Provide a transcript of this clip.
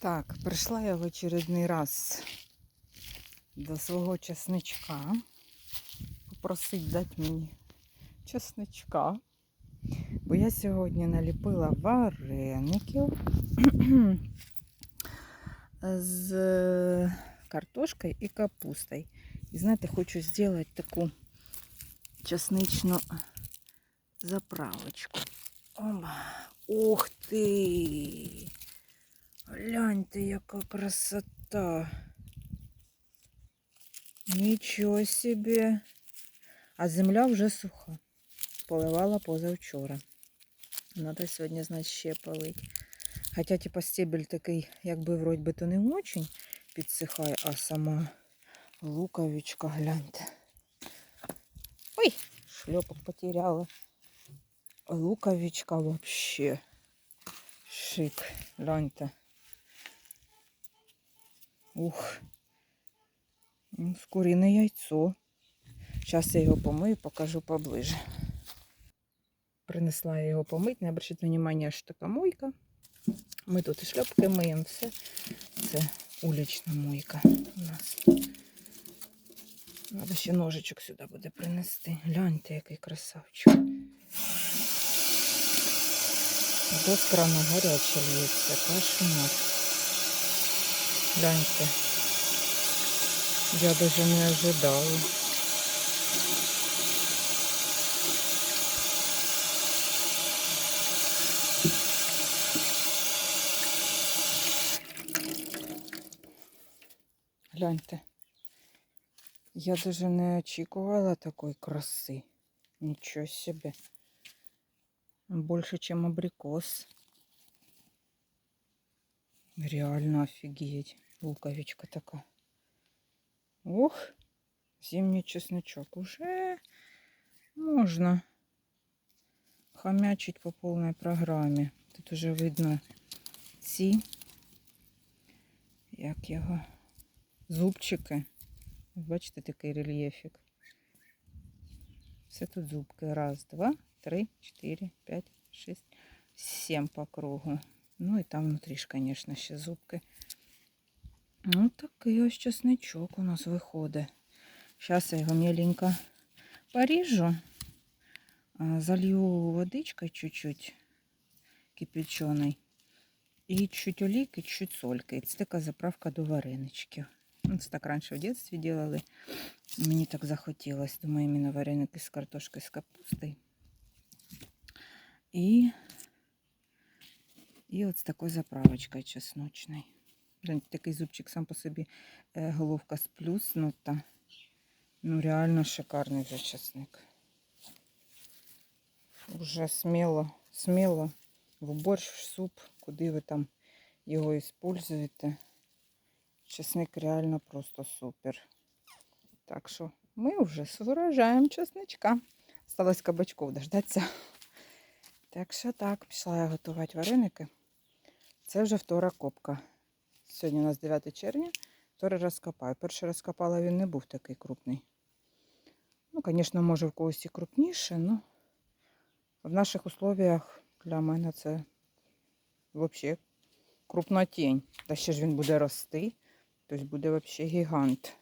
Так, прийшла я в очередний раз до свого чесничка. Попросить дати мені чесничка. Бо я сьогодні наліпила вареників з картошкою і капустою. І знаєте, хочу зробити таку чесничну заправочку. Оба. Ух ти! Гляньте, яка красота. Нічого собі. А земля вже суха. Поливала позавчора. Надо сьогодні, значить, ще полить. Хоча, типа, стебель такий, якби вроді би то не очень підсихає, а сама луковичка, гляньте. Ой, шльопок потеряла. Луковичка вообще шик. Гляньте. Ух. Ну, З яйцо. Зараз я його помию, покажу поближе. Принесла я його помити, не обращайте внимання, що така мойка. Ми тут і шльопки миємо, все. Це улічна мойка у нас. Треба ще ножичок сюди буде принести. Гляньте, який красавчик. До крана гаряче лється, кошмар. Гляньте. Я даже не ожидала. Гляньте. Я даже не очікувала такої краси. Нічого себе. Больше, чем абрикос. Реально офигеть. Луковичка такая. Ух, зимний чесночок. Уже можно хомячить по полной программе. Тут уже видно ці, як його, зубчики. Бачите, такий рельєфік. Все тут зубки. Раз, два, три, чотири, п'ять, шість, сім по кругу. Ну і там внутрі ж, звісно, ще зубки. Ну, такий ось чесничок у нас виходить. Зараз я його меленько поріжу, залью водичкою чуть-чуть кипяченой. І чуть олійки, чуть сольки. Це така заправка до вареничків. Ну, Це так раніше в дитинстві робили. Мені так захотілося. Думаю, іменно вареники з картошкою, з капустою. І, і от з такою заправочкою чесночною. Такий зубчик сам по собі е, головка сплюснута. Ну, реально шикарний вже чесник. Уже сміло, сміло в борщ, в суп, куди ви там його використовуєте. Чесник реально просто супер. Так що ми вже виражаємо чесничка. Осталось кабачков дождатися. Так що так, пішла я готувати вареники. Це вже втора копка. Сьогодні у нас 9 червня, вторий раз копаю. Перший раз копала, він не був такий крупний. Ну, звісно, може в когось і крупніше, але в наших условиях для мене це взагалі крупна тінь. Та ще ж він буде рости, тобто буде взагалі гігант.